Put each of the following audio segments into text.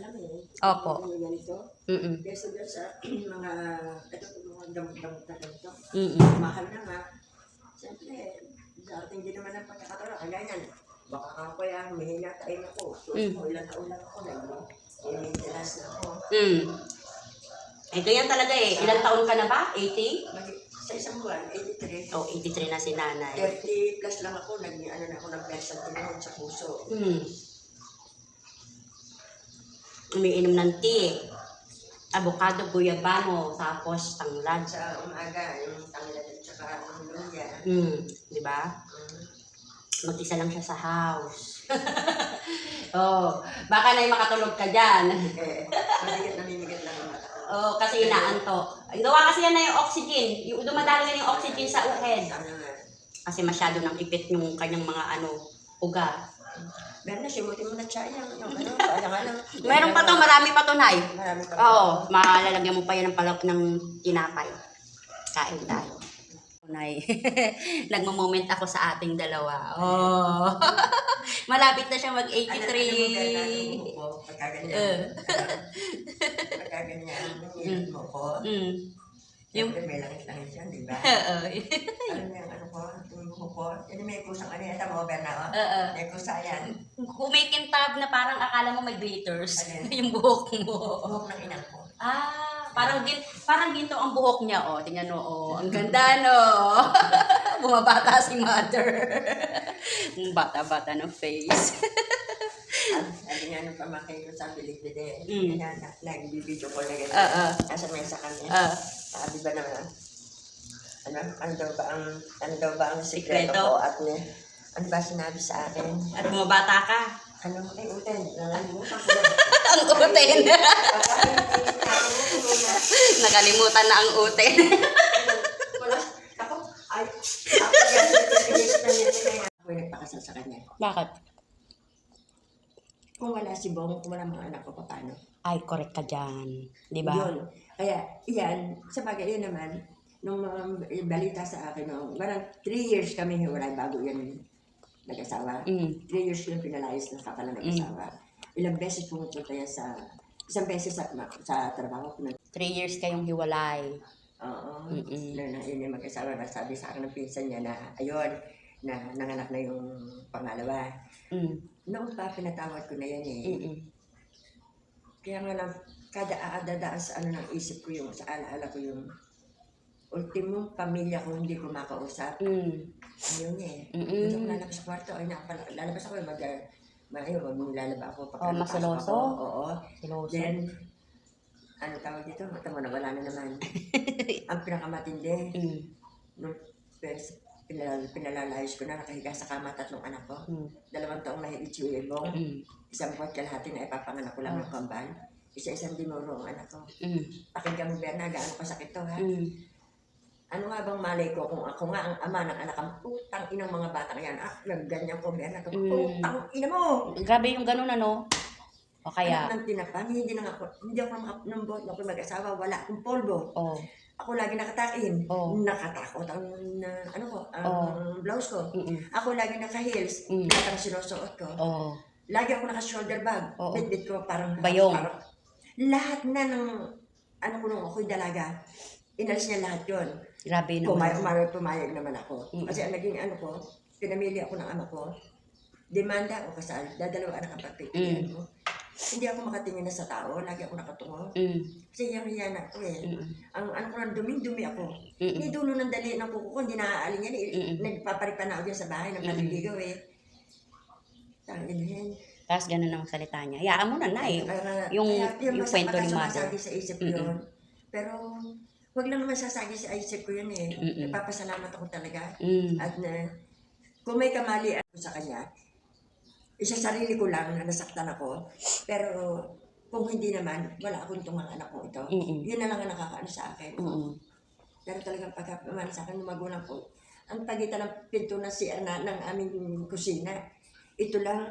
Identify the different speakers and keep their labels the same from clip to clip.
Speaker 1: eh.
Speaker 2: Opo.
Speaker 1: Yung ganito.
Speaker 2: Mm-mm.
Speaker 1: Kesa doon sa mga, ito mga damot-damot na ganito.
Speaker 2: Mm-mm.
Speaker 1: Mahal na nga. Siyempre, dating din naman ang pagkakataon. Kaya yan, baka ako kaya humihina tayo na ko. So,
Speaker 2: Mm.
Speaker 1: ilang taon lang ako. Nag-maintenance na ako.
Speaker 2: Mm. Eh, ganyan talaga eh. Ilang taon ka na ba? 80?
Speaker 1: Mag- sa isang buwan, 83.
Speaker 2: Oh, 83 na si nanay.
Speaker 1: 30 plus lang ako, nag, ano na ako, nag-pension tinahon sa puso.
Speaker 2: Hmm. Umiinom ng tea. Avocado, guyabano, tapos tanglad.
Speaker 1: Sa umaga, yung tanglad at saka ang luya.
Speaker 2: Hmm. Di ba?
Speaker 1: Mm.
Speaker 2: Mag-isa lang siya sa house. oh, baka na makatulog ka dyan.
Speaker 1: Eh, mamigat namimigat lang ang mata ko.
Speaker 2: oh, kasi inaanto. Gawa kasi yan na yung oxygen. Yung dumadalo yan yung oxygen sa uhead. Kasi masyado nang ipit yung kanyang mga ano, ugat.
Speaker 1: Meron na, simutin mo na yan. Yung ano, kaya nga lang.
Speaker 2: Meron pa to, marami pa to, Nay.
Speaker 1: Marami pa.
Speaker 2: Oo, malalagyan mo pa yan ng palak ng tinapay. Kain tayo. Nay, nagmo-moment ako sa ating dalawa. Oh. Malapit na siya
Speaker 1: Ano, ano mo,
Speaker 2: mag-83. Eh.
Speaker 1: Pagka ganyan, hinihilot mo ko.
Speaker 2: Mm. Yung,
Speaker 1: Siyempre, may langit-langit yan, di ba?
Speaker 2: oo.
Speaker 1: Ano mo yung ano ko, tulog ko po. Yan yung may kusang ano yan, tama mo, Bernardo?
Speaker 2: Oo.
Speaker 1: May kusa yan.
Speaker 2: Kumikintab na parang akala mo may glitters.
Speaker 1: Alin?
Speaker 2: yung buhok mo.
Speaker 1: Buhok ng inang ko.
Speaker 2: Ah, parang gin parang ginto ang buhok niya oh. Tingnan mo oh. Ang ganda no. Bumabata si mother. Bata-bata ng face.
Speaker 1: Sabi nga nung pamangkin ko sa Pilipide,
Speaker 2: Mm.
Speaker 1: kaya na, nag-video ko na ganyan.
Speaker 2: Oo.
Speaker 1: Nasa mesa kami.
Speaker 2: Ah,
Speaker 1: Sabi ba naman, ano, ano daw ba ang, ano daw ba ang sikreto
Speaker 2: Sikreto?
Speaker 1: ko at ni, ano ba sinabi sa akin?
Speaker 2: at bumabata ka.
Speaker 1: Ano, ay, uten, nangalimutan ko na.
Speaker 2: ang uten.
Speaker 1: Nakalimutan na.
Speaker 2: Ang uten.
Speaker 1: Ako, ay, ako yan, nagpakasal sa kanya.
Speaker 2: Bakit?
Speaker 1: Kung wala si Bong, kung wala mga anak ko, paano?
Speaker 2: Ay, correct ka dyan. Di ba?
Speaker 1: Yun. Kaya, iyan, sa bagay yun naman, nung mga balita sa akin, nung, parang three years kami hiwalay bago yan nag-asawa.
Speaker 2: Mm.
Speaker 1: Three years yung pinalayas na kapala nag-asawa. Ilang beses pumupunta yan sa, isang beses sa, sa trabaho ko.
Speaker 2: Three years kayong hiwalay.
Speaker 1: Oo.
Speaker 2: Mm-mm.
Speaker 1: Na, na, yun yung mag-asawa na sabi sa akin ng pinsan niya na, ayun, na nanganak na yung pangalawa.
Speaker 2: Mm.
Speaker 1: Noong pa, pinatawad ko na yan eh.
Speaker 2: Mm-mm.
Speaker 1: Kaya nga lang, kada aadadaan sa ano ng isip ko yung, sa alaala ko yung, ultimong pamilya ko hindi ko makausap.
Speaker 2: Mm.
Speaker 1: Ayun eh.
Speaker 2: Mm-mm.
Speaker 1: Hindi ako lalabas sa kwarto. Ay, nakapala, lalabas ako, mag, mayo, maglalaba ako.
Speaker 2: Oh, masuloso?
Speaker 1: Ako. Oo.
Speaker 2: Siloso.
Speaker 1: Then, ano tawag dito? Mata mo, nawala na naman. Ang pinakamatindi,
Speaker 2: Mm.
Speaker 1: nung first, pinalal, pinalalayos ko na, nakahiga sa kama, tatlong anak ko.
Speaker 2: Mm.
Speaker 1: Dalawang taong nahigit si Wilbong.
Speaker 2: Mm.
Speaker 1: Isang buwan kalahati na ipapanganak ko lang ng kambal. Isa-isang dinuro ang anak ko.
Speaker 2: Mm.
Speaker 1: Pakinggan mo, Berna, gaano kasakit to, ha?
Speaker 2: Mm.
Speaker 1: Ano nga bang malay ko kung ako nga ang ama ng anak ang putang inang mga bata yan? Ah, nagganyan ko, Berna.
Speaker 2: Mm.
Speaker 1: Putang ina mo!
Speaker 2: Grabe yung ganun ano. O kaya,
Speaker 1: Anak ng tinapan, hindi na ako, hindi ako makapnambot na ako mag-asawa, wala akong polvo.
Speaker 2: oh,
Speaker 1: Ako lagi nakatain.
Speaker 2: Oh.
Speaker 1: Nakatakot ang, na, ano ko, ang
Speaker 2: Oh.
Speaker 1: blouse ko.
Speaker 2: mm
Speaker 1: Ako lagi naka-heels,
Speaker 2: Mm.
Speaker 1: lahat ang sinusuot ko.
Speaker 2: oh,
Speaker 1: Lagi ako naka-shoulder bag.
Speaker 2: Oo.
Speaker 1: Bitbit ko parang...
Speaker 2: Bayong.
Speaker 1: Parang, lahat na ng, ano ko nung ako'y dalaga, inalis niya lahat yon.
Speaker 2: grabe
Speaker 1: Pumayag,
Speaker 2: naman.
Speaker 1: pumayag, pumayag naman ako.
Speaker 2: Mm.
Speaker 1: Kasi ang naging ano ko, pinamili ako ng ama ko, demanda o kasal, dadalawa anak ang pagpipilian
Speaker 2: Mm.
Speaker 1: ko. Hindi ako makatingin na sa tao, lagi ako nakatungo.
Speaker 2: Mm,
Speaker 1: Kasi yung hiyan ako eh.
Speaker 2: mm,
Speaker 1: Ang ano ko ng dumi-dumi ako.
Speaker 2: mm,
Speaker 1: Hindi dulo ng dali ng kuko ko, hindi naaalin yan. Eh.
Speaker 2: Mm.
Speaker 1: Nagpaparik pa na ako dyan sa bahay, nagpaliligaw eh. Tangin yan.
Speaker 2: Tapos ganun ang salita niya. Hayaan mo na na eh.
Speaker 1: Kaya-
Speaker 2: Yung-
Speaker 1: kaya
Speaker 2: yung
Speaker 1: basta
Speaker 2: kwento ni mother.
Speaker 1: sa isip ko yun. Pero, wag lang naman sasagi sa isip ko yun eh.
Speaker 2: Mm-mm.
Speaker 1: Nagpapasalamat ako talaga.
Speaker 2: Mm,
Speaker 1: At na, kung may kamali ako sa kanya, isa sarili ko lang na nasaktan ako. Pero, kung hindi naman, wala akong tungang anak ko ito.
Speaker 2: Mm-mm.
Speaker 1: Yun na lang ang nakakaano sa akin.
Speaker 2: mm,
Speaker 1: Pero talagang pagkapaman sa akin, ng magulang ko, ang pagitan ng pinto ng CR na, ng aming kusina, ito lang,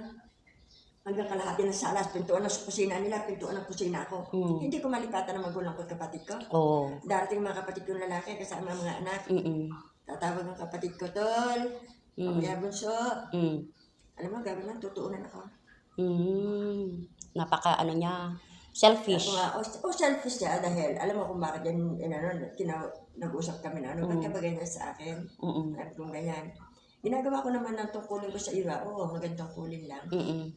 Speaker 1: hanggang kalahati ng salas, pintuan ng kusina nila, pintuan ng kusina ko.
Speaker 2: Mm.
Speaker 1: Hindi ko malipatan ng magulang ko at kapatid ko.
Speaker 2: oh,
Speaker 1: Darating mga kapatid ko lalaki kasama ang mga anak.
Speaker 2: mm,
Speaker 1: Tatawag ang kapatid ko, Tol,
Speaker 2: Mm.
Speaker 1: Pamaya Bunso.
Speaker 2: mm,
Speaker 1: Alam mo, gawin lang, tutuunan ako.
Speaker 2: mm. Napaka ano niya, selfish.
Speaker 1: ko nga, oh, oh, selfish siya dahil alam mo kung bakit yan, yan ano, kina, nag-usap kami na ano, ba't ka sa akin?
Speaker 2: Mm-mm.
Speaker 1: Sabi ko ganyan. Ginagawa ko naman ng tungkulin ko sa iba, oo, magandang kulin lang.
Speaker 2: Mm-mm.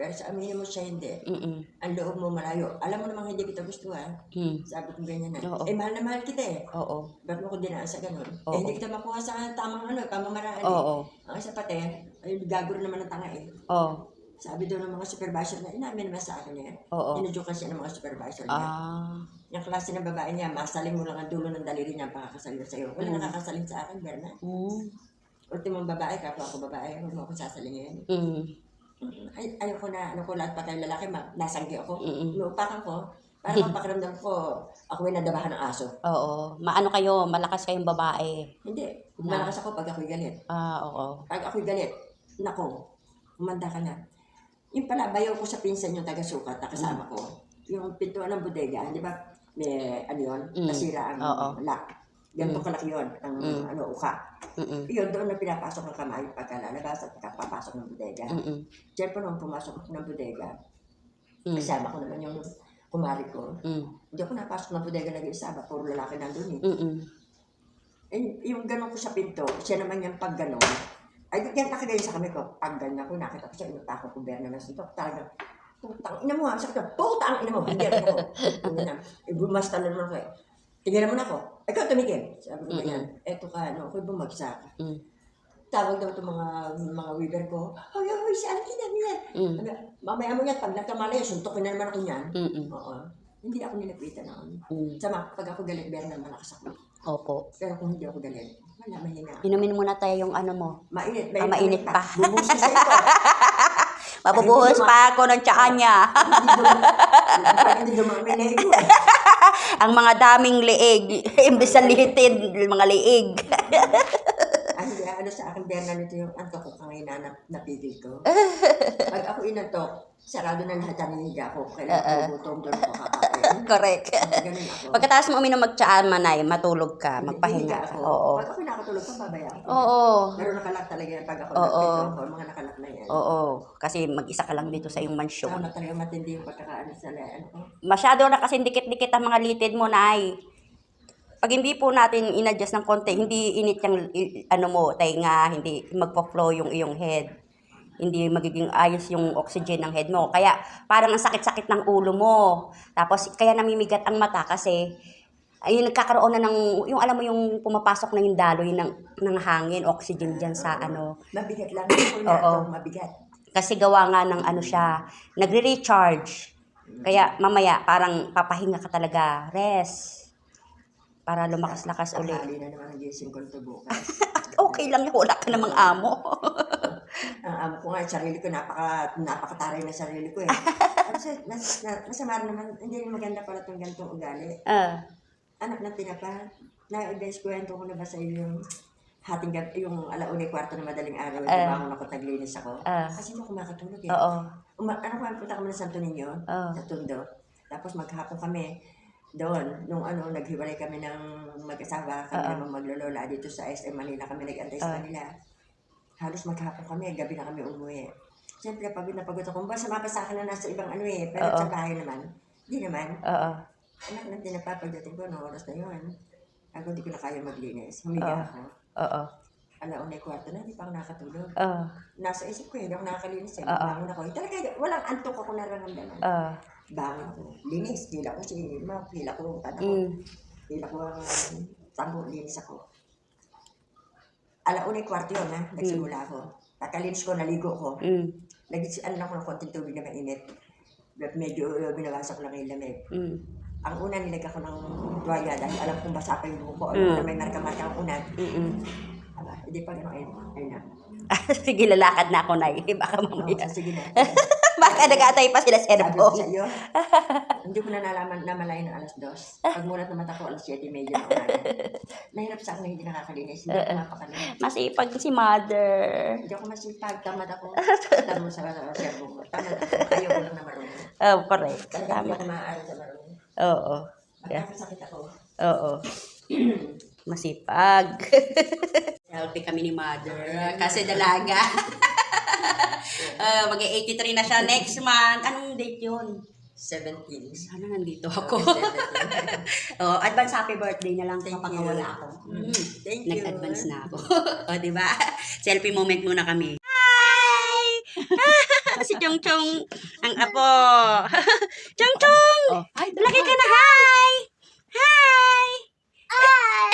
Speaker 1: Pero sa aminin mo siya hindi.
Speaker 2: Mm-mm.
Speaker 1: Ang loob mo malayo. Alam mo namang hindi kita gusto ha.
Speaker 2: Mm.
Speaker 1: Sabi ko ganyan na.
Speaker 2: Oo.
Speaker 1: Eh, mahal na mahal kita eh.
Speaker 2: Oo.
Speaker 1: Ba't mo ko dinaan sa ganun?
Speaker 2: Oo.
Speaker 1: Eh, hindi kita makuha sa tamang ano, pamamaraan eh.
Speaker 2: Oo.
Speaker 1: Ang isa pati, ay gagawin naman ng tanga eh.
Speaker 2: Oo.
Speaker 1: Sabi doon ng mga supervisor na, inamin naman sa akin yan.
Speaker 2: Oo.
Speaker 1: Inudyukan siya ng mga supervisor niya.
Speaker 2: Ah.
Speaker 1: Yung klase ng babae niya, masaling mo lang ang dulo ng daliri niya ang pakakasalin sa'yo. Wala nakakasalin sa akin, Berna.
Speaker 2: Mm.
Speaker 1: Ultimong babae, kapwa ako babae, huwag mo ako sasalingin.
Speaker 2: Mm.
Speaker 1: Ay, ayoko na, ano ko lahat pa kayo lalaki, ma- nasanggi ako.
Speaker 2: Mm-mm.
Speaker 1: Inuupakan ko, para mapakiramdam ko, ako ay nadabahan ng aso.
Speaker 2: Oo. Maano kayo, malakas kayong babae.
Speaker 1: Hindi, malakas ako pag ako'y galit.
Speaker 2: Ah, oo.
Speaker 1: Pag ako'y galit, nako, umanda ka na. Yung pala, bayaw ko sa pinsan yung taga-sukat na kasama ko. Yung pintuan ng bodega, di ba, may, ano yun,
Speaker 2: Mm.
Speaker 1: nasira ang
Speaker 2: Oo.
Speaker 1: lock. Ganito kalaki yun, ang
Speaker 2: Mm.
Speaker 1: ano, uka.
Speaker 2: Mm-mm.
Speaker 1: Yun, doon na pinapasok ng kamay pagkalalabas at pagkapapasok ng bodega.
Speaker 2: Mm-mm.
Speaker 1: Siyempre, nung pumasok ako ng bodega,
Speaker 2: Mm.
Speaker 1: kasama ko naman yung kumari ko.
Speaker 2: Mm.
Speaker 1: Hindi ako napasok ng bodega nag-isa ba, puro lalaki nandun eh.
Speaker 2: Mm-mm.
Speaker 1: Eh, yung gano'n ko sa pinto, siya naman yung pag gano'n. Ay, yan nakagayon sa kami ko. Pag ganyan ko, nakita ko siya, inutako ko berna na sinto. Talagang, putang ina mo ha. Sabi ko, putang ina mo. Hindi ako. Eh, bumasta na naman ako eh. Tingnan mo na ako. Ikaw tumigil. Sabi ko ganyan. Eto ka, ano, ako'y bumagsak.
Speaker 2: Mm.
Speaker 1: Tawag daw itong mga, mga weaver ko. Hoy, hoy, si Auntie na niya.
Speaker 2: Mm.
Speaker 1: Mamaya mo yan, pag nagkamali, suntokin na naman ako niyan.
Speaker 2: Mm-mm.
Speaker 1: Oo. Hindi ako nilapitan noon.
Speaker 2: Mm.
Speaker 1: Sama, pag ako galit, berna, malakas ako.
Speaker 2: Opo.
Speaker 1: Pero kung hindi ako galit, wala, mahina.
Speaker 2: Inumin muna tayo yung ano mo.
Speaker 1: Mainit.
Speaker 2: Ah, mainit pa.
Speaker 1: Bubus sa ito.
Speaker 2: Mabubuhos pa ako ng tsaa niya.
Speaker 1: Hindi dumami na ito.
Speaker 2: Ang mga daming liig. Imbes na lihitin, mga liig.
Speaker 1: Ano, ano sa akin, Berna, nito yung antok ko ina na napigil ko. Pag ako inantok, sarado na lahat ang hiniga ko. Kailangan ko gutom doon ako kakain.
Speaker 2: Correct.
Speaker 1: Ganun ako.
Speaker 2: Pagkatapos mo uminom magtsaa, manay, matulog ka, magpahinga ka. Oo.
Speaker 1: Pag ako nakatulog, pababaya ako.
Speaker 2: Oo.
Speaker 1: Pero nakalak talaga yan. Pag ako
Speaker 2: Oo.
Speaker 1: ako, mga nakalak na yan.
Speaker 2: Oo. Kasi mag-isa ka lang dito sa iyong mansyon.
Speaker 1: Tama talaga matindi yung pagkakaano sa ano ko.
Speaker 2: Masyado na kasi dikit-dikit ang mga litid mo, nay. Pag hindi po natin in-adjust ng konti, hindi init yung i- ano mo, nga, hindi magpo-flow yung iyong head. Hindi magiging ayos yung oxygen ng head mo. Kaya parang ang sakit-sakit ng ulo mo. Tapos kaya namimigat ang mata kasi ayun nagkakaroon na ng yung alam mo yung pumapasok na yung daloy ng ng hangin, oxygen diyan sa ano.
Speaker 1: Mabigat lang. Kung
Speaker 2: Oo.
Speaker 1: mabigat.
Speaker 2: Kasi gawa nga ng ano siya, nagre-recharge. Kaya mamaya parang papahinga ka talaga, rest. Para lumakas-lakas uli.
Speaker 1: Tanghali na naman ang gising ko bukas.
Speaker 2: Okay lang wala ka namang amo.
Speaker 1: Ang amo ko nga, sarili ko, napaka, napakataray na sarili ko eh. Kasi mas, na, masama rin naman, hindi rin maganda pala itong ganitong ugali.
Speaker 2: Ah,
Speaker 1: Anak ng tinapa, na-ibes kwento ko na ba sa iyo yung hating gabi, yung alauna kwarto na madaling araw, uh, bangon ako, taglinis ako.
Speaker 2: Ah.
Speaker 1: Kasi hindi ako makatulog eh.
Speaker 2: oo.
Speaker 1: Uma, ano ko, punta kami ng Santo Niño,
Speaker 2: Oo.
Speaker 1: sa Tondo. Tapos maghapon kami doon, nung ano, naghiwalay kami ng mag-asawa, kami
Speaker 2: Oo.
Speaker 1: naman maglolola dito sa SM Manila, kami nag-antay sa
Speaker 2: Oo.
Speaker 1: kanila. Halos maghapon kami, gabi na kami umuwi. Siyempre, pagod na pagod ako. Basta mapa sa akin na nasa ibang ano eh, pero
Speaker 2: Oo.
Speaker 1: sa bahay naman, hindi naman.
Speaker 2: Oo.
Speaker 1: Anak ng tinapa, pagdating ko, no, oras na yun. Ako hindi ko na kaya maglinis. Humiga
Speaker 2: Oo.
Speaker 1: ako.
Speaker 2: Oo.
Speaker 1: Alauna yung kwarto na, hindi pa ako nakatulog.
Speaker 2: Oo.
Speaker 1: Nasa isip ko, hindi ako nakakalinis eh.
Speaker 2: Oo.
Speaker 1: Bangon ako. Talaga, walang antok ako nararamdaman.
Speaker 2: Oo.
Speaker 1: Bangon ako. Linis. Pila ko si Ma. Pila ko. Ano ko.
Speaker 2: Mm.
Speaker 1: Pila ko ang tango. Linis ako. Alauna kwarto yun, ha? Nagsimula ako. Pagkalinis ko, naligo ko.
Speaker 2: Mm.
Speaker 1: Nag ano lang ako ng konting tubig na mainit. Medyo uh, binawasan ko lang yung lamig.
Speaker 2: Mm.
Speaker 1: Ang una, nilagyan ko ng tuwalya dahil alam kong basa pa yung buko ko.
Speaker 2: Mm.
Speaker 1: Alam na may marka-marka ang unan.
Speaker 2: Mm.
Speaker 1: Aba, hindi pa gano'n. Ayun, ayun na.
Speaker 2: Sige, lalakad na ako, nay. Baka
Speaker 1: Oo,
Speaker 2: mamaya.
Speaker 1: sige na.
Speaker 2: Baka nag-atay pa sila sa airport.
Speaker 1: iyo, hindi ko na nalaman na malayo ng alas dos. Pag mulat na mata ko, alas 7.30 na umaga. Mahirap sa akin na hindi nakakalinis. Hindi ako mapakalinis.
Speaker 2: Masipag si mother.
Speaker 1: Hindi ako masipag. Tamad ako. Tama sa servo ko. Tamad ako. Ayaw ko lang na marunong.
Speaker 2: Oh, correct.
Speaker 1: Talaga hindi
Speaker 2: Tama.
Speaker 1: ako maaari sa marunong.
Speaker 2: Oo. Yeah.
Speaker 1: Magkakasakit ako.
Speaker 2: Oo. Masipag. Healthy kami ni mother. Kasi dalaga. Ah, uh, Mag-83 na siya next month. Anong date yun?
Speaker 1: 17.
Speaker 2: Sana nandito ako. oh, advance happy birthday na lang kapag wala ako. Mm.
Speaker 1: Thank
Speaker 2: Nag-advance na ako. o, oh, di ba? Selfie moment muna kami. Hi! Ah, si Chong Chong, ang apo. Chong Chong! Oh, hi, Laki ka na, hi! Hi! Hi!